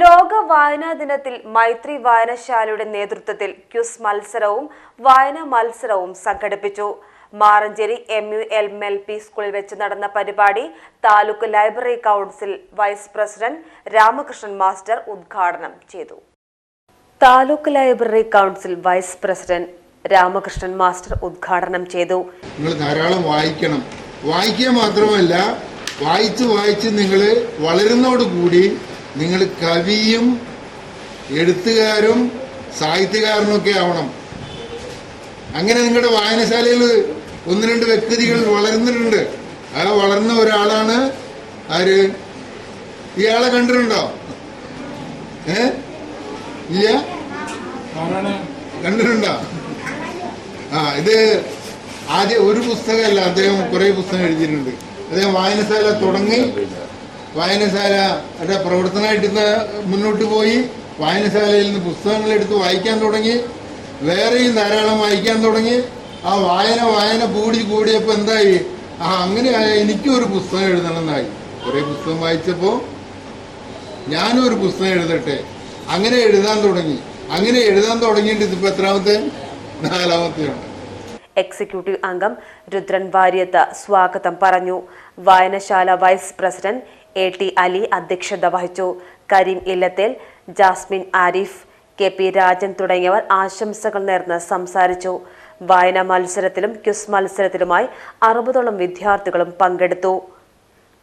ലോക വായനാ ദിനത്തിൽ മൈത്രി വായനശാലയുടെ നേതൃത്വത്തിൽ ക്യുസ് മത്സരവും വായനാ മത്സരവും സംഘടിപ്പിച്ചു. Maranchery M U L L P സ്കൂളിൽ വെച്ച് നടന്ന പരിപാടി taluk library council vice president Ramakrishnan master ഉദ്ഘാടനം ചെയ്തു. Taluk library council vice president Ramakrishnan master ഉദ്ഘാടനം ചെയ്തു. നിങ്ങൾ ധാരാളം വായിക്കണം. വായിക്കുക മാത്രമല്ല വായിച്ച് വായിച്ച് നിങ്ങൾ വളരുന്നതോടുകൂടി നിങ്ങൾ കവിയും എഴുത്തുകാരും സാഹിത്യകാരനൊക്കെ ആവണം. അങ്ങനെ നിങ്ങളുടെ വായനശാലയിൽ ഒന്ന് രണ്ട് വ്യക്തികൾ വളരുന്നുണ്ട്. ആ വളർന്ന ഒരാളാണ് ആര്? ഇയാളെ കണ്ടിട്ടുണ്ടോ? ഏ? ഇല്ല? കണ്ടിട്ടുണ്ടോ? ആ ഇത് ആദ്യം ഒരു പുസ്തകമല്ല അദ്ദേഹം കുറെ പുസ്തകം എഴുതിയിട്ടുണ്ട്. അദ്ദേഹം വായനശാല തുടങ്ങി വായനശാലയുടെ പ്രവർത്തനമായിട്ട് ഇന്ന് മുന്നോട്ട് പോയി. വായനശാലയിൽ നിന്ന് പുസ്തകങ്ങൾ എടുത്ത് വായിക്കാൻ തുടങ്ങി. വേറെയും ധാരാളം വായിക്കാൻ തുടങ്ങി. ആ വായന വായന കൂടി കൂടിയപ്പോൾ എന്തായി? ആ അങ്ങനെ എനിക്കും ഒരു പുസ്തകം എഴുതണമെന്നായി. കുറെ പുസ്തകം വായിച്ചപ്പോൾ ഞാനും ഒരു പുസ്തകം എഴുതട്ടെ. അങ്ങനെ എഴുതാൻ തുടങ്ങി. അങ്ങനെ എഴുതാൻ തുടങ്ങിയിട്ട് ഇതിപ്പോൾ എത്രാമത്തെ? നാലാമത്തെയാണ് എക്സിക്യൂട്ടീവ് അംഗം രുദ്രൻ വാര്യത്ത് സ്വാഗതം പറഞ്ഞു. വായനശാല vice president A T Ali അധ്യക്ഷത വഹിച്ചു. കരീം ഇല്ലത്തിൽ ജാസ്മിൻ ആരിഫ് കെ പി രാജൻ തുടങ്ങിയവർ ആശംസകൾ നേർന്ന് സംസാരിച്ചു. വായന മത്സരത്തിലും ക്യുസ് മത്സരത്തിലുമായി അറുപതോളം വിദ്യാർത്ഥികളും പങ്കെടുത്തു.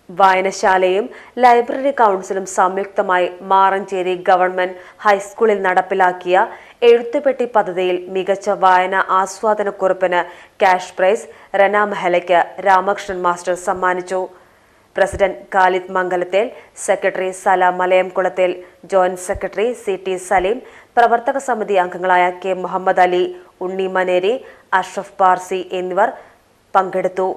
വായനശാലയും ലൈബ്രറി കൗൺസിലും സംയുക്തമായി മാറഞ്ചേരി ഗവൺമെന്റ് ഹൈസ്കൂളിൽ നടപ്പിലാക്കിയ എഴുത്തുപെട്ടി പദ്ധതിയിൽ മികച്ച വായന ആസ്വാദനക്കുറിപ്പിന് ക്യാഷ് പ്രൈസ് റന മഹലയ്ക്ക് രാമകൃഷ്ണൻ മാസ്റ്റർ സമ്മാനിച്ചു. President Khalid Mangalathel secretary Sala Malayamkulathel joint secretary C T Salim പ്രവർത്തക സമിതി അംഗങ്ങളായ കെ മുഹമ്മദ് അലി ഉണ്ണി മനേരി അഷ്റഫ് പാർസി എന്നിവർ പങ്കെടുത്തു.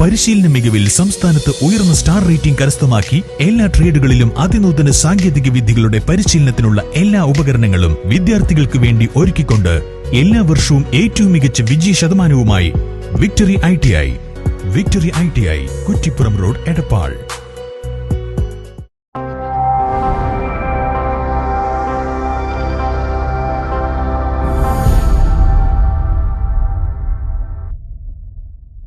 പരിശീലന മികവിൽ സംസ്ഥാനത്ത് ഉയർന്ന സ്റ്റാർ റേറ്റിംഗ് കരസ്ഥമാക്കി എല്ലാ ട്രേഡുകളിലും അതിനൂതന സാങ്കേതിക വിദ്യകളുടെ പരിശീലനത്തിനുള്ള എല്ലാ ഉപകരണങ്ങളും വിദ്യാർത്ഥികൾക്ക് വേണ്ടി ഒരുക്കിക്കൊണ്ട് എല്ലാ വർഷവും ഏറ്റവും മികച്ച വിജയ ശതമാനവുമായി victory I. Victory I T I Kuttippuram road Edappal